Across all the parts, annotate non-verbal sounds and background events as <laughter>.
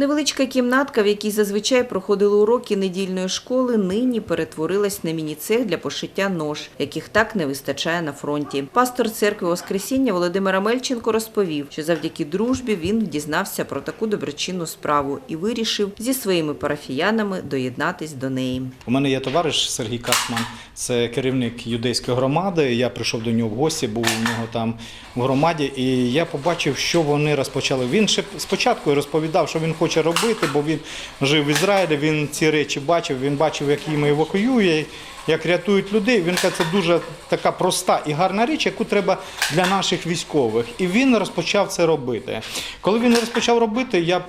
Невеличка кімнатка, в якій зазвичай проходили уроки недільної школи, нині перетворилась на міні-цех для пошиття нож, яких так не вистачає на фронті. Пастор церкви Воскресіння Володимир Амельченко розповів, що завдяки дружбі він дізнався про таку доброчинну справу і вирішив зі своїми парафіянами доєднатись до неї. У мене є товариш Сергій Кацман, це керівник юдейської громади. Я прийшов до нього в гості, був у нього там в громаді, і я побачив, що вони розпочали. Він ще спочатку розповідав, що він хоче робити, бо він жив в Ізраїлі, він ці речі бачив, він бачив, як їм евакуює, як рятують людей. Він каже, це дуже така проста і гарна річ, яку треба для наших військових. І він розпочав це робити. Коли він розпочав робити, я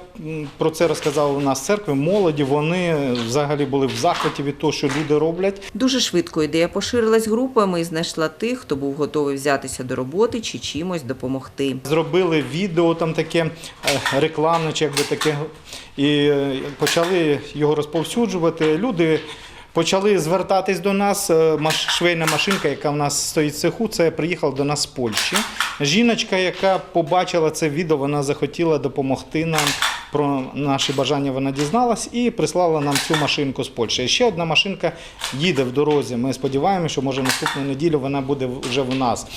про це розказав у нас в церкві, молоді, вони взагалі були в захваті від того, що люди роблять. Дуже швидко ідея поширилась групами і знайшла тих, хто був готовий взятися до роботи чи чимось допомогти. Зробили відео там таке е, рекламне, чи якби таке, і е, почали його розповсюджувати. Люди почали звертатись до нас. Е, Швейна машинка, яка в нас стоїть в цеху, це приїхала до нас з Польщі. Жіночка, яка побачила це відео, вона захотіла допомогти нам. Про наші бажання вона дізналась і прислала нам цю машинку з Польщі. Ще одна машинка їде в дорозі. Ми сподіваємося, що може наступну неділю вона буде вже в нас.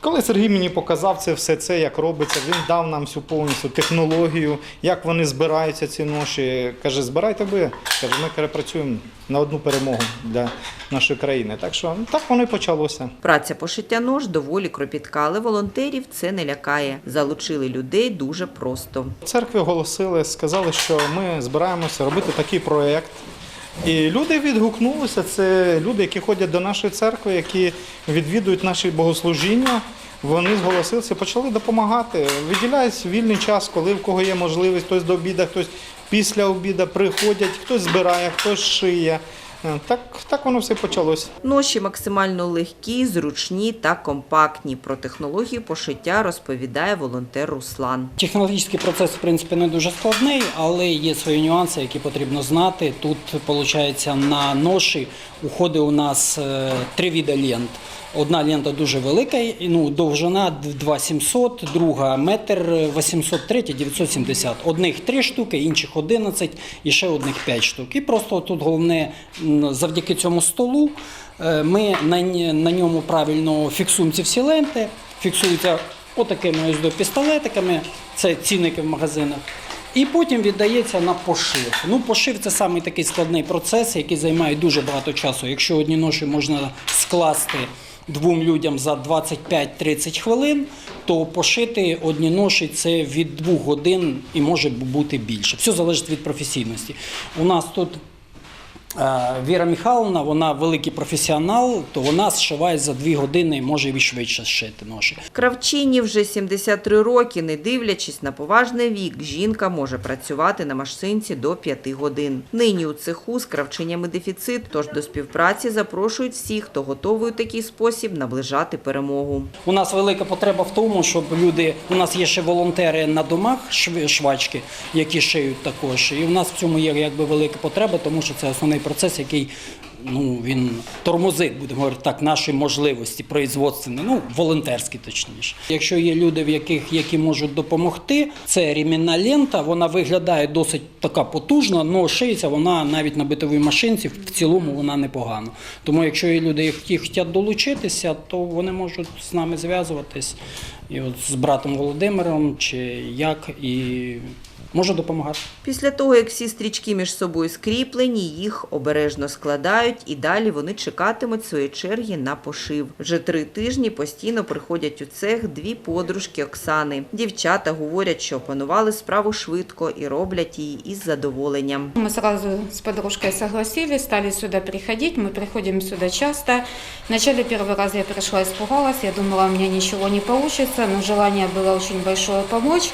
Коли Сергій мені показав це все це, як робиться, він дав нам всю повністю технологію, як вони збираються ці ноші. Каже, збирайте ви. Каже, ми каже, працюємо на одну перемогу для нашої країни. Так що так воно і почалося. Праця пошиття нож доволі кропітка, але волонтерів це не лякає. Залучили людей дуже просто. В церкві сказали, що ми збираємося робити такий проєкт. І люди відгукнулися. Це люди, які ходять до нашої церкви, які відвідують наші богослужіння. Вони зголосилися, почали допомагати. Виділяють вільний час, коли в кого є можливість, хтось до обіду, хтось після обіду приходять, хтось збирає, хтось шиє. Е, Так, так воно все почалось. Ноші максимально легкі, зручні та компактні. Про технологію пошиття розповідає волонтер Руслан. Технологічний процес, в принципі, не дуже складний, але є свої нюанси, які потрібно знати. Тут, виходить, на ноші уходить у нас е, три віда лент. Одна лента дуже велика, ну, довжина 2700, друга метр 800, третя 970. Одних три штуки, інших 11 і ще одних 5 штук. І просто тут головне, завдяки цьому столу, е, ми на ньому правильно фіксуємо ці всі ленти, фіксуються отакими ось до пістолетиками, це цінники в магазинах. І потім віддається на пошив. Ну, пошив це саме такий складний процес, який займає дуже багато часу. Якщо одні ноші можна скласти двом людям за 25-30 хвилин, то пошити одні ноші це від 2 годин і може бути більше. Все залежить від професійності. У нас тут Віра Михайловна, вона великий професіонал, то вона зшиває за дві години і може і швидше зшити ноші. Кравчині вже 73 роки. Не дивлячись на поважний вік, жінка може працювати на машинці до 5 годин. Нині у цеху з кравчинями дефіцит, тож до співпраці запрошують всіх, хто готовий у такий спосіб наближати перемогу. У нас велика потреба в тому, щоб люди. У нас є ще волонтери на домах, швачки, які шиють також. І у нас в цьому є якби велика потреба, тому що це основний процес, який ну він тормозить, будемо говорити так, наші можливості производственні, ну волонтерські точніше. Якщо є люди, в яких які можуть допомогти, це рімінна лента. Вона виглядає досить така потужна, але шиється вона навіть на битовій машинці. В цілому вона непогана. Тому, якщо є люди, які хочуть долучитися, то вони можуть з нами зв'язуватись і от з братом Володимиром чи як і можу допомагати. Після того, як всі стрічки між собою скріплені, їх обережно складають і далі вони чекатимуть своєї черги на пошив. Вже три тижні постійно приходять у цех дві подружки Оксани. Дівчата говорять, що опанували справу швидко і роблять її із задоволенням. Мы сразу с подружкой согласились, стали сюда приходить. Мы приходим сюда часто. Вначале первый раз я пришла, испугалась. Я думала, у меня ничего не получится, но желание было очень большое помочь.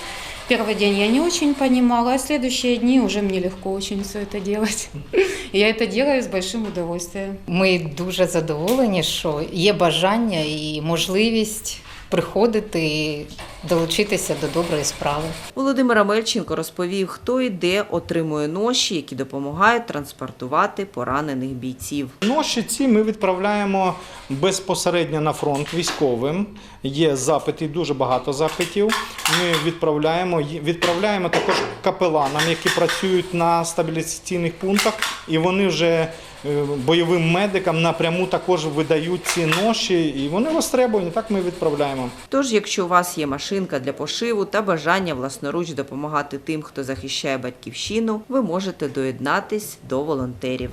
Первый день я не очень понимала, а следующие дни уже мне легко очень все это делать. <laughs> И Я это делаю с большим удовольствием. Ми дуже задоволені, що є бажання і можливість приходити і долучитися до доброї справи. Володимир Амельченко розповів, хто і де отримує ноші, які допомагають транспортувати поранених бійців. Ноші ці ми відправляємо безпосередньо на фронт військовим. Є запити, дуже багато запитів. Ми відправляємо відправляємо також капеланам, які працюють на стабілізаційних пунктах, і вони вже бойовим медикам напряму також видають ці ноші, і вони востребовані. Так ми відправляємо. Тож, якщо у вас є машинка для пошиву та бажання власноруч допомагати тим, хто захищає батьківщину, ви можете доєднатись до волонтерів.